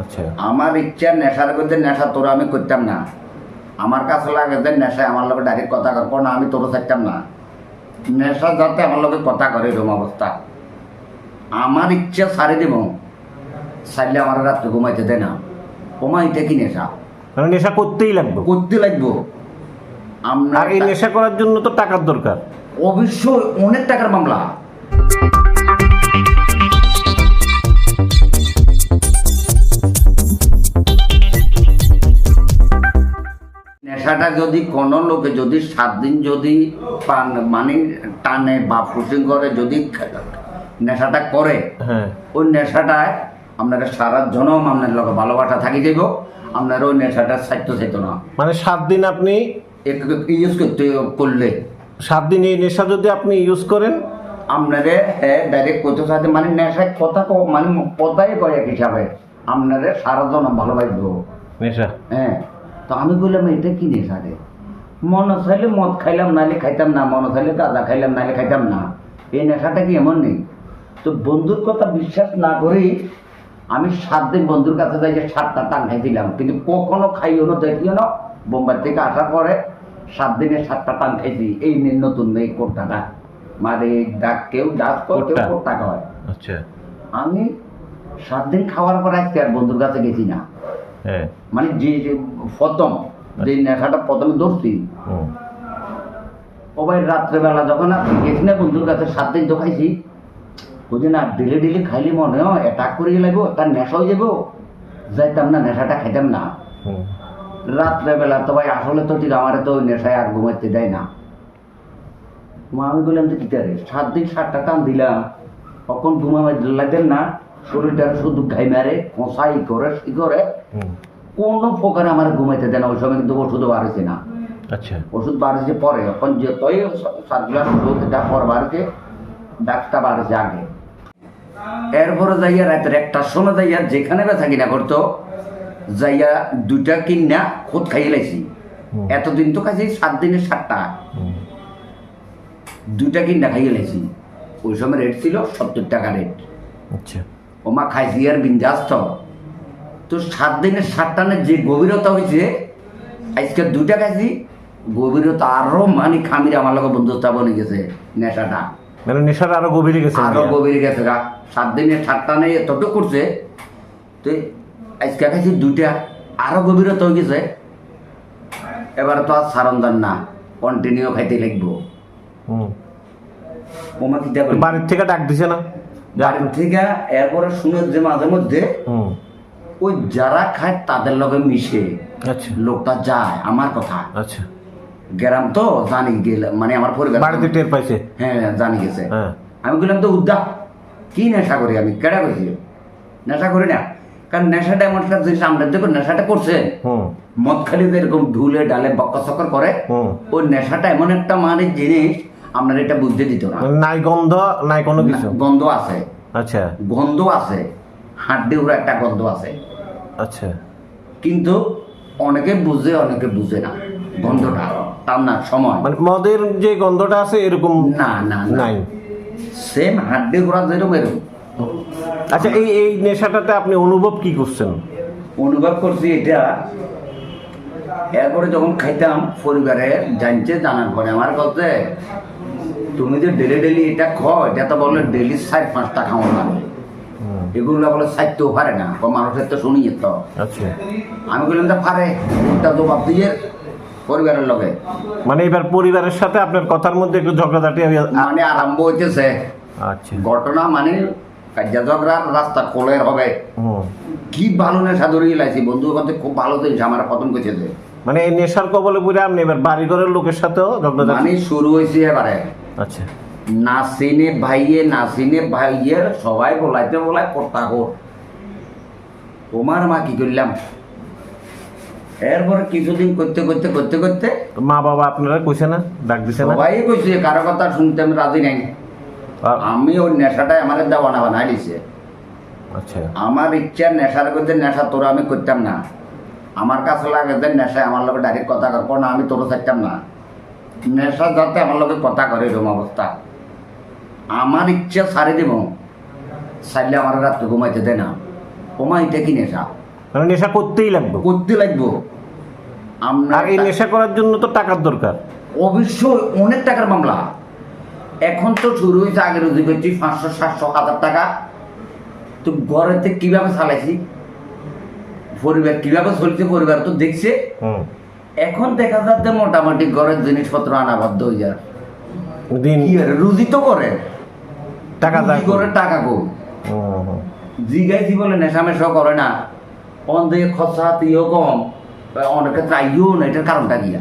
আচ্ছা। আমার ইচ্ছা নেশার করতে নেশা তোরা আমি করতাম না। আমার কাছে লাগে যে নেশায় আমার লোকে ডাইরেক্ট কথা করব না আমি তোরা চাইতাম না। নেশা যাতে আমার লোকে কথা করে এরকম অবস্থা। আমার ইচ্ছা সারি দেব। সারলে আমার রাত্রে ঘুমাইতে দেয় না। ঘুমাইতে কি নেশা? মানে নেশা করতেই লাগবে। করতে লাগবো। আমরা এই নেশা করার জন্য তো টাকার দরকার। অবশ্যই অনেক টাকার মামলা। নেশাটা যদি কোনো লোকে যদি সাত দিন যদি পান মানে টানে বা ফুসিং করে যদি নেশাটা করে হ্যাঁ। ওই নেশাটায় আপনার সারা জনম আপনার লোক ভালোবাসা থাকি যাইব আপনার ওই নেশাটা সাইতো চাইতো না। মানে সাত দিন আপনি ইউজ করতে করলে। সাত দিন এই নেশা যদি আপনি ইউজ করেন? আপনারে হ্যাঁ ডাইরেক্ট কত সাথে মানে নেশায় কথা মানে কথাই কয় এক হিসাবে আপনারে সারা জন ভালোবাসবো। নেশা? হ্যাঁ। তো আমি বললাম এটা কি নেশা রে? মনে চাইলে মদ খাইলাম নাইলে খাইতাম না। মনে চাইলে গাঁজা খাইলাম নাইলে খাইতাম না। এই নেশাটা কি এমন নেই? তো বন্ধুর কথা বিশ্বাস না করেই আমি সাত দিন বন্ধুর কাছে যাই যে সাতটা টান খাইছিলাম। কিন্তু কখনো খাইও না দেখিও না। বোম্বাই থেকে আসার পরে সাত দিনে সাতটা টান খাইছি। এই নে নতুন এই কোট্টাটা। মানে ডাক কেউ ডাক কেউ কোট্টা। কোট্টা হয় আচ্ছা। আমি সাত দিন খাওয়ার পর আজকে আর বন্ধুর কাছে গেছি না। মানে যে যে প্রথম যে নেশাটা প্রথমে ধরছি। হুম। ও ভাই রাত্রেবেলা যখন আপনি গেছি না বন্ধুর কাছে সাত দিন তো খাইছি। বুঝি না ডেলি ডেলি খাইলে মনে হয় অ্যাটাক করিয়ে লাগবো তার নেশা হয়ে যাব। যাইতাম না নেশাটা খাইতাম না। রাত্রেবেলা তো ভাই আসলে তো ঠিক আমার তো ওই নেশায় আর ঘুমাইতে দেয় না। মা আমি বললাম তো কি রে সাত দিন সাতটা টান দিলাম। কখন ঘুমাবে লাগতেন না? শরীরটা শুধু ঘাই মারে খোঁসাই করে ই করে। কোনো প্রকারে আমার ঘুমাইতে দেয় না ওই সময় কিন্তু ওষুধও বাড়েছে না। আচ্ছা। ওষুধ বাড়েছে পরে এখন যে তৈ সার্কুলার ওষুধ এটা পর বাড়ছে ডাক্তার বাড়েছে আগে। এরপরে যাইয়া রাতের একটার সময় যাইয়া যেখানে ব্যথা কিনা করতো যাইয়া দুইটা কিনা খুদ খাইয়ে লাইছি। এতদিন তো খাইছি সাত দিনে সাতটা। দুইটা কিনা খাইয়ে লাইছি। ওই সময় রেট ছিল সত্তর টাকা রেট আচ্ছা। ওমা খাইছি আর বিন্দাস্ত। তো সাত দিনের সাত টানের যে গভীরতা হয়েছে আজকে দুইটা খাইছি গভীরতা আরও মানে খামির আমার লোক বন্ধুত্ব বনে গেছে নেশাটা। মানে নেশাটা আরও গভীরে গেছে আরও গভীর গেছে গা। সাত দিনের সাতটা নেই এতটুকু করছে তো আজকে খাইছি দুইটা আরও গভীরতা হয়ে গেছে। এবার তো আর সারন্দার না কন্টিনিউ খাইতে লাগবো। হুম। ওমা কি বাড়ির থেকে ডাক দিছে না? বাড়ি থেকে এরপরে শুনে যে মাঝে মধ্যে হুম। ওই যারা খায় তাদের লগে মিশে। আচ্ছা। লোকটা যায় আমার কথা। আচ্ছা। গ্রাম তো জানি গেলে মানে আমার পরিবার। বাড়িতে টের পাইছে? হ্যাঁ জানি গেছে। হ্যাঁ। আমি বললাম তো উদ্যা কি নেশা করি আমি? কেডা করছি নেশা করি না। কারণ নেশাটা এমন একটা জিনিস আমরা দেখো নেশাটা করছে। হুম। মদ খালি এরকম ঢুলে ডালে বক্কা চক্কর করে হুম। ওই নেশাটা এমন একটা মানে জিনিস আপনার এটা বুঝতে দিত না। নাই গন্ধ নাই কোনো কিছু? গন্ধ আছে। আচ্ছা। গন্ধ আছে। হাড্ডি উড়া একটা গন্ধ আছে। আচ্ছা। কিন্তু অনেকে বুঝে অনেকে বুঝে না গন্ধটা। তার না সময়। মানে মদের যে গন্ধটা আছে এরকম না না নাই। সেম হাড্ডি ঘোরা যেরকম এরকম। আচ্ছা এই এই নেশাটাতে আপনি অনুভব কি করছেন? অনুভব করছি এটা। এরপরে যখন খাইতাম পরিবারে জানছে জানার পরে আমার কাছে তুমি যে ডেলি ডেলি এটা খাও এটা তো বললে ডেলি চার পাঁচটা খাওয়া লাগে। এগুলো বলে চাইতেও পারে না মানুষের তো শুনি তো আচ্ছা। আমি বললাম যে পারে। তো বাপ দিয়ে পরিবারের লগে। মানে এবার পরিবারের সাথে আপনার কথার মধ্যে একটু ঝগড়াঝাটি মানে আরম্ভ হইতেছে। আচ্ছা। ঘটনা মানে ঝগড়ার রাস্তা কোলের হবে। কি ভালো নেশা ধরিয়ে লাইছি বন্ধু বান্ধব খুব ভালো জিনিস আমার খতম করছে মানে এই নেশার কবলে পড়ে আপনি এবার বাড়ি ঘরের লোকের সাথেও ঝগড়াঝাটি মানে শুরু হয়েছে এবারে। আচ্ছা। নাসিনে ভাইয়ে নাসিনে ভাইয়ের সবাই বলাইতে বলাই কর্তা কর তোমার মা কি করলাম এরপর কিছুদিন করতে করতে করতে করতে মা বাবা আপনারা কইছে না? ডাক দিছে না? সবাই কইছে কারও কথা শুনতে আমি রাজি নাই। আমি ওই নেশাটাই আমার দেওয়া না বানাই দিছে। আচ্ছা। আমার ইচ্ছা নেশার করতে নেশা তোরা আমি করতাম না। আমার কাছে লাগে যে নেশায় আমার লোকে ডাইরেক্ট কথা করব না আমি তোরা চাইতাম না। নেশা যাতে আমার লোকে কথা করে এরকম অবস্থা। আমার ইচ্ছা সারে দেব। সারলে আমার রাত্রে ঘুমাইতে দেয় না। ঘুমাইতে কি নেশা? নেশা করতেই লাগবে। করতে লাগবো। আমরা আর এই নেশা করার জন্য তো টাকার দরকার। অবশ্যই অনেক টাকার মামলা। এখন তো শুরু হয়েছে আগে রুজি করছি পাঁচশো সাতশো হাজার টাকা। তো ঘরেতে কীভাবে চালাইছি? পরিবার কীভাবে চলছে? পরিবার তো দেখছে। এখন দেখা যাচ্ছে মোটামুটি ঘরের জিনিসপত্র আনা বাধ্য হয়ে যায়। রুজি তো করে? টাকা দায় করে টাকা কো। জিগাইছি বলে নেশা মেশা করে না। অন দিকে খরচা হাতিও কম। অনেকে চাইও না এটার কারণটা গিয়া